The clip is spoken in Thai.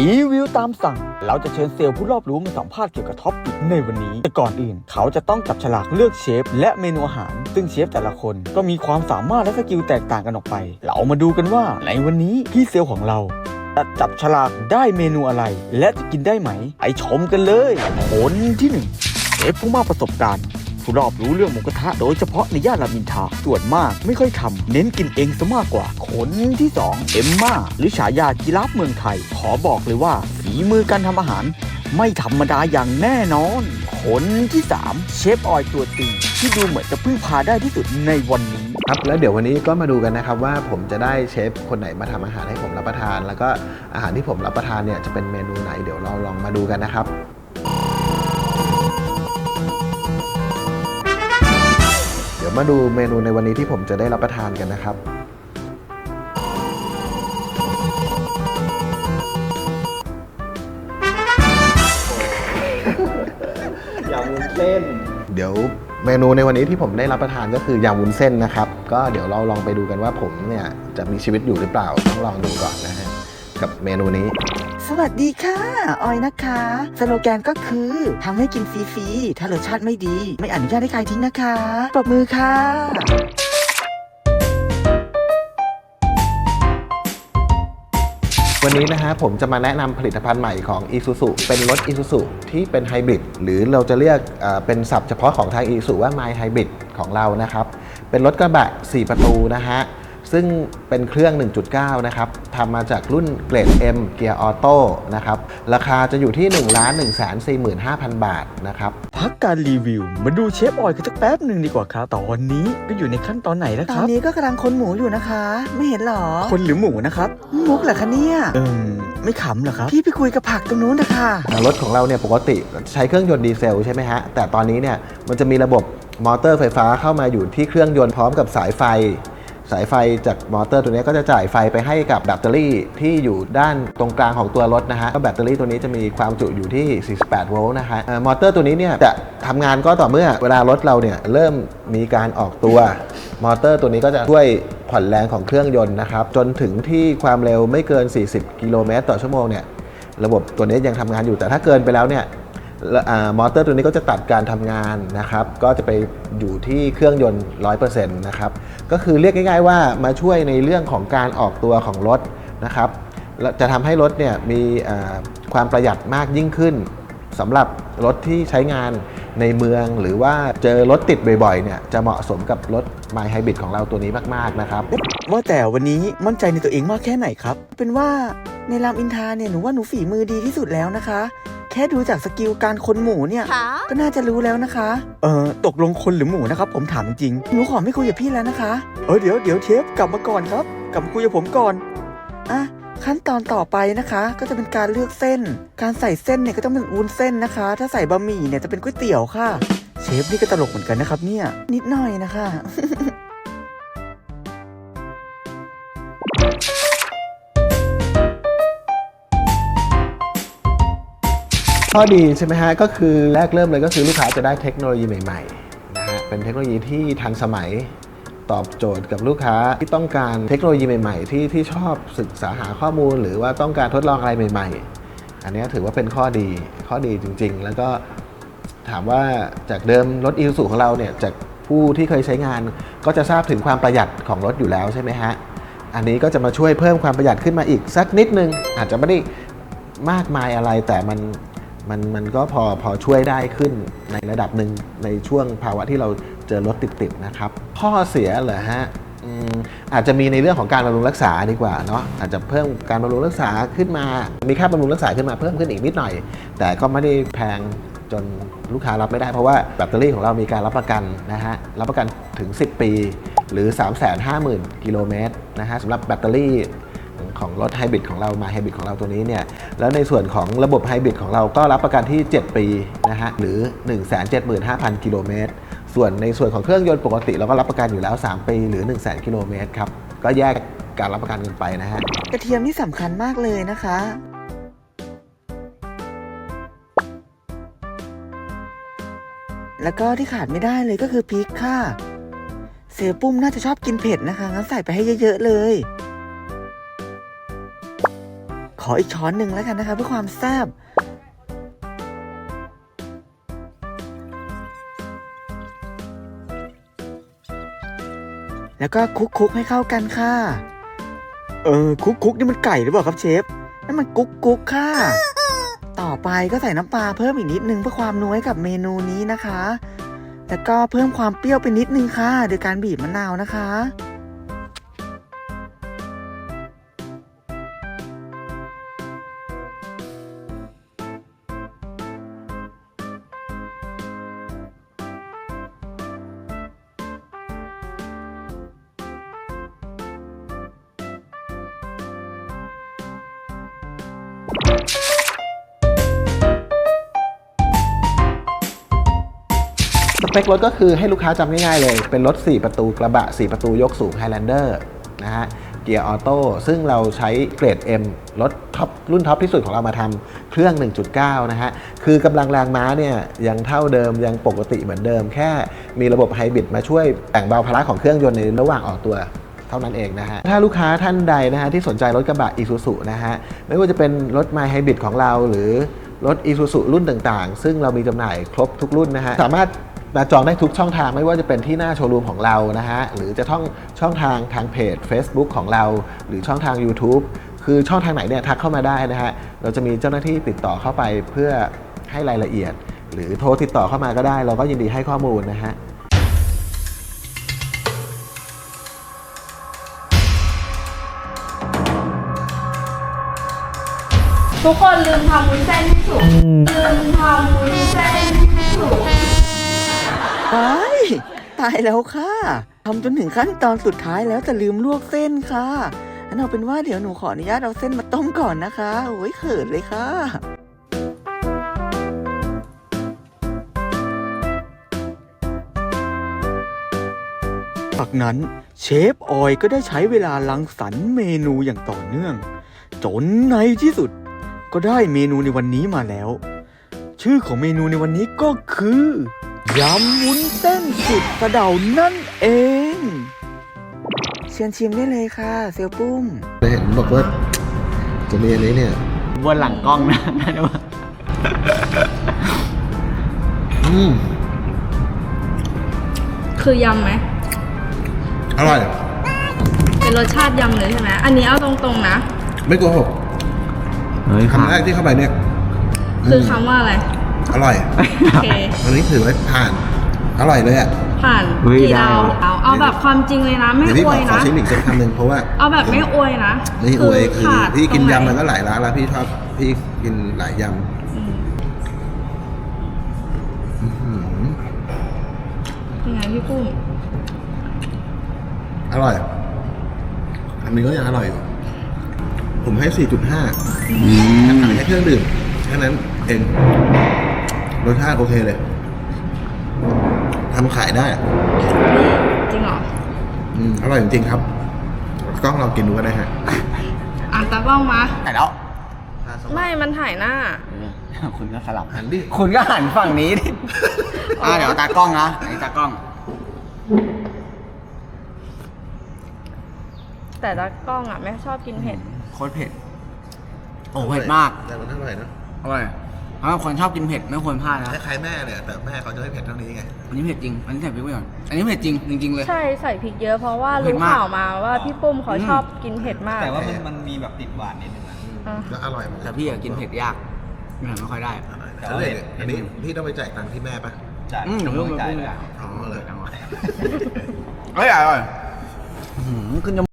รีวิวตามสั่ง เราจะเชิญเซลล์ผู้รอบรู้มาสัมภาษณ์เกี่ยวกับท็อปปิกในวันนี้ แต่ก่อนอื่น เขาจะต้องจับฉลากเลือกเชฟและเมนูอาหาร ซึ่งเชฟแต่ละคนก็มีความสามารถและสกิลแตกต่างกันออกไป เรามาดูกันว่าในวันนี้พี่เซลล์ของเราจะจับฉลากได้เมนูอะไร และจะกินได้ไหม ไปชมกันเลยผลที่หนึ่งเชฟผู้มากประสบการณ์ ผู้รอบรู้เรื่องหมูกระทะโดยเฉพาะในย่านรามอินทราส่วนมากไม่ค่อยทำเน้นกินเองซะมากกว่า คนที่2เอ็มมาหรือฉายาจิราฟเมืองไทย ขอบอกเลยว่าฝีมือการทำอาหาร ไม่ธรรมดาอย่างแน่นอนคนที่ 3 เชฟออยตัวจริงที่ดูเหมือนจะพึ่งพาได้ที่สุดในวันนี้ครับแล้วเดี๋ยววันนี้ก็มาดูกันนะครับว่าผมจะได้เชฟคนไหนมาทำอาหารให้ผมรับประทาน แล้วก็อาหารที่ผมรับประทานเนี่ยจะเป็นเมนูไหนเดี๋ยวเราลองมาดูกันนะครับ ยวมาดูเมนูในวันนี้ที่ผมจะได้รับประทานกันนะครับอย่ามุนเส้น เดี๋ยวเมนูในวันนี้ที่ผมได้รับประทานก็คือยำวุ้นเส้นนะครับ ก็เดี๋ยวเราลองไปดูกันว่าผมเนี่ยจะมีชีวิตอยู่หรือเปล่าต้องลองดูก่อนนะฮะกับเมนูนี้ สวัสดีค่ะ ออยนะคะ สโลแกนก็คือทำให้กินฟรีๆถ้ารสชาติไม่ดี ไม่อนุญาตให้ใครทิ้งนะคะปรบมือค่ะวันนี้นะฮะผมจะมาแนะนำผลิตภัณฑ์ใหม่ของ Isuzu เป็นรถ Isuzu ที่เป็นไฮบริดหรือเราจะเรียกเอ่อเป็นศัพท์เฉพาะของทาง Isuzu ว่า My Hybrid ของเรานะครับ เป็นรถกระบะ 4 ประตูนะฮะ ซึ่งเป็นเครื่อง 1.9 นะครับทำมาจากรุ่นเกรด M เกียร์ออโต้นะครับ ราคาจะอยู่ที่ 1 1 4 5 0 0 0 บาทนะครับ พักการรีวิว มาดูเชฟออยกันสักแป๊บหนึ่งดีกว่าครับ ตอนนี้ก็อยู่ในขั้นตอนไหนแล้วตคอนรับ นี้ก็กำลังคนหมูอยู่นะคะ ไม่เห็นหรอคนหรือหมูนะครับ มุกเหรอคะเนี่ย เอิมไม่ขำเหรอครับ พี่ไปคุยกับผักตรงนู้นนะคะรถของเราเนี่ยปกติใช้เครื่องยนต์ดีเซลใช่ไหมฮะ แต่ตอนนี้เนี่ยมันจะมีระบบมอเตอร์ไฟฟ้าเข้ามาอยู่ที่เครื่องยนต์พร้อมกับสายไฟ สายไฟจากมอเตอร์ตัวนี้ก็จะจ่ายไฟไปให้กับแบตเตอรี่ที่อยู่ด้านตรงกลางของตัวรถนะฮะก็แบตเตอรี่ตัวนี้จะมีความจุอยู่ที่ 48 โวลต์นะฮะมอเตอร์ตัวนี้เนี่ยจะทำงานก็ต่อเมื่อเวลารถเราเนี่ยเริ่มมีการออกตัวมอเตอร์ตัวนี้ก็จะช่วยผ่อนแรงของเครื่องยนต์นะครับ จนถึงที่ความเร็วไม่เกิน 40 กิโลเมตรต่อชั่วโมงเนี่ยระบบตัวนี้ยังทำงานอยู่แต่ถ้าเกินไปแล้วเนี่ย มอเตอร์ตัวนี้ก็จะตัดการทำงานนะครับ ก็จะไปอยู่ที่เครื่องยนต์ 100%นะครับ ก็คือเรียกง่ายๆว่ามาช่วยในเรื่องของการออกตัวของรถนะครับ จะทำให้รถเนี่ยมีความประหยัดมากยิ่งขึ้นสำหรับรถที่ใช้งานในเมืองหรือว่าเจอรถติดบ่อยๆ เนี่ยจะเหมาะสมกับรถ My Hybrid ของเราตัวนี้มากๆนะครับ ว่าแต่วันนี้มั่นใจในตัวเองมากแค่ไหนครับ เป็นว่าในรามอินทราเนี่ยหนูว่าหนูฝีมือดีที่สุดแล้วนะคะ แค่ดูจากสกิลการคนหมูเนี่ย ก็น่าจะรู้แล้วนะคะ เอ่อ ตกลงคนหรือหมูนะครับ ผมถามจริง หนูขอไม่คุยกับพี่แล้วนะคะๆเออเดี๋ยวเดี๋ยวเชฟกลับมาก่อนครับ กลับมาคุยกับผมก่อน อะขั้นตอนต่อไปนะคะ ก็จะเป็นการเลือกเส้น การใส่เส้นเนี่ยก็ต้องเป็นวุ้นเส้นนะคะ ถ้าใส่บะหมี่เนี่ยจะเป็นก๋วยเตี๋ยวค่ะ เชฟนี่ก็ตลกเหมือนกันนะครับเนี่ย นิดหน่อยนะคะ ข้อดีใช่ไหมฮะก็คือแรกเริ่มเลยก็คือลูกค้าจะได้เทคโนโลยีใหม่ๆนะฮะเป็นเทคโนโลยีที่ทันสมัยตอบโจทย์กับลูกค้าที่ต้องการเทคโนโลยีใหม่ๆ ที่ที่ชอบศึกษาหาข้อมูล หรือว่าต้องการทดลองอะไรใหม่ ๆ อันนี้ถือว่าเป็นข้อดีข้อดีจริง ๆ แล้วก็ถามว่าจากเดิมรถอีซูของเราเนี่ยจากผู้ที่เคยใช้งานก็จะทราบถึงความประหยัดของรถอยู่แล้วใช่ไหมฮะอันนี้ก็จะมาช่วยเพิ่มความประหยัดขึ้นมาอีกสักนิดนึง อาจจะไม่ได้มากมายอะไรแต่มัน มันมันก็พอพอช่วยได้ขึ้นในระดับหนึ่งในช่วงภาวะที่เราเจอรถติดๆนะครับ ข้อเสียเหรอฮะอาจจะมีในเรื่องของการบำรุงรักษาดีกว่าเนาะอาจจะเพิ่มการบำรุงรักษาขึ้นมา มีค่าบำรุงรักษาขึ้นมาเพิ่มขึ้นอีกนิดหน่อย แต่ก็ไม่ได้แพงจนลูกค้ารับไม่ได้เพราะว่าแบตเตอรี่ของเรามีการรับประกันนะฮะรับประกันถึง 10 ปี หรือ 350,000กิโลเมตรนะฮะสำหรับแบตเตอรี่ ของรถไฮบริดของเรามาไฮบริดของเราตัวนี้เนี่ยแล้วในส่วนของระบบไฮบริดของเราก็รับประกันที่ 7 ปีนะฮะหรือ 175,000 กิโลเมตรส่วนในส่วนของเครื่องยนต์ปกติเราก็รับประกันอยู่แล้ว 3 ปีหรือ 1 0 0 0 0 0 กิโลเมตรครับก็แยกการรับประกันกันไปนะฮะกระเทียมนี่สำคัญมากเลยนะคะแล้วก็ที่ขาดไม่ได้เลยก็คือพริกค่ะ เสือปุ้มน่าจะชอบกินเผ็ดนะคะ งั้นใส่ไปให้เยอะ ๆ เลย ออีกช้อนหนึ่งแล้วกันนะคะเพื่อความแซ่บแล้วก็คลุกๆให้เข้ากันค่ะ เออคลุกๆนี่มันไก่หรือเปล่าครับเชฟนั่นมันกุ๊กกุ๊กค่ะ ต่อไปก็ใส่น้ำปลาเพิ่มอีกนิดนึงเพื่อความนัวให้กับเมนูนี้นะคะ แล้วก็เพิ่มความเปรี้ยวไปนิดนึงค่ะ โดยการบีบมะนาวนะคะ สเปครถก็คือให้ลูกค้าจำง่ายๆเลย เป็นรถ 4 ประตูกระบะ 4 ประตูยกสูง Highlander นะฮะเกียร์ออโต้ซึ่งเราใช้เกรด M รถท็อปรุ่นท็อปที่สุดของเรามาทำเครื่อง 1.9 นะฮะ คือกำลังแรงม้าเนี่ยยังเท่าเดิมยังปกติเหมือนเดิม แค่มีระบบไฮบริดมาช่วยแบ่งเบาภาระของเครื่องยนต์ในระหว่างออกตัว เท่านั้นเองนะฮะ ถ้าลูกค้าท่านใดนะฮะที่สนใจรถกระบะ Isuzu นะฮะ ไม่ว่าจะเป็นรถ My Hybrid ของเรา หรือรถ Isuzu รุ่นต่างๆ ซึ่งเรามีจำหน่ายครบทุกรุ่นนะฮะ สามารถมาจองได้ทุกช่องทางไม่ว่าจะเป็นที่หน้าโชว์รูมของเรานะฮะ หรือจะท่องช่องทางทางเพจ Facebook ของเรา หรือช่องทาง YouTube คือช่องทางไหนเนี่ยทักเข้ามาได้นะฮะ เราจะมีเจ้าหน้าที่ติดต่อเข้าไปเพื่อให้รายละเอียด หรือโทรติดต่อเข้ามาก็ได้ เราก็ยินดีให้ข้อมูลนะฮะ ทุกคนลืมทำวุ้นเส้นให้สุก ลืมทำวุ้นเส้นให้สุก ตายตายแล้วค่ะทำจนถึงขั้นตอนสุดท้ายแล้วแต่ลืมลวกเส้นค่ะงั้นเอาเป็นว่าเดี๋ยวหนูขออนุญาตเอาเส้นมาต้มก่อนนะคะโอ้ยเขินเลยค่ะจากนั้นเชฟออยก็ได้ใช้เวลาลังสรรค์เมนูอย่างต่อเนื่อง จนในที่สุด ก็ได้เมนูในวันนี้มาแล้ว ชื่อของเมนูในวันนี้ก็คือยำวุ้นเส้นสุดกระเดานั่นเอง เชิญชิมได้เลยค่ะ เซลปุ้มเห็นบอกว่าจะมีอันนี้เนี่ยบนหลังกล้องนะนะว่าอืมคือยำไหมอร่อย เป็นรสชาติยำเลยใช่ไหม อันนี้เอาตรงๆนะ ไม่โกหก เฮ้ยคำแรกที่เข้าไปเนี่ยคือคำว่าอะไร อร่อย โอเคอันนี้ถือว่าผ่าน อร่อยเลยอะ ผ่านเฮ้ยกี่ได้ดาวว่ะเอาเอาแบบความจริงเลยนะ ไม่เดี๋ยวพี่อขวอยขอนะ ชิมอีกสักคำหนึ่งเพราะว่าเอาแบบไม่อวยนะไม่อวยคือขาดพี่กินตรงไหยำมันก็หลายร้านแล้วพี่ชอบพี่กินหลายยอืมำอื้อหือยังไงพี่ปุ้มอร่อย อันนี้ก็ยังอร่อยอยู่ ผมให้ 4.5อันนี้แค่เครื่องดื่มแค่นั้นเองรสชาติโอเคเลยทำขายได้จริงเหรออืมอร่อยจริงๆครับ กล้องเรากินดูก็ได้ฮะอะตากล้องมาแต่แล้วไม่มันถ่ายหน้า คุณก็สลับหันดิคุณก็หันฝั่งนี้ดิอ่าเดี๋ยวตากล้องนะอันนี้ตากล้อง แต่ตากล้องอะไม่ชอบกินเผ็ดโคตรเผ็ด โอ้เผ็ดมากแต่มันอร่อยนะอร่อยถ้าคนชอบกินเผ็ดไม่ควรพลาดนะคล้ายๆแม่เนี่ยแต่แม่เขาจะไม่เผ็ดเท่านี้ไงอันนี้เผ็ดจริง อันนี้ใส่พริกไปก่อนอันนี้เผ็ดจริงจริงๆเลย ใช่ใส่พริกเยอะเพราะว่าเผ็ดรู้มากข่าวมาว่าพี่ปุ้มเขาอืมชอบกินเผ็ดมาก แต่ว่ามันมันมีแบบติดหวานนิดนึงอะอะแล้วอร่อยเหมือนแต่กันพี่อะกินเผ็ดยากไม่ไม่ค่อยได้อร่อยแล้วเนี่ยอันนี้พี่ต้องไปจ่ายตังค์ที่แม่ปะจ่ายอืมเดี๋ยวต้องเพิ่งจ่ายเพิ่งเลยจ่ายอ๋อเลยเฮ้ยอร่อยอื้อหือขึ้นจมูก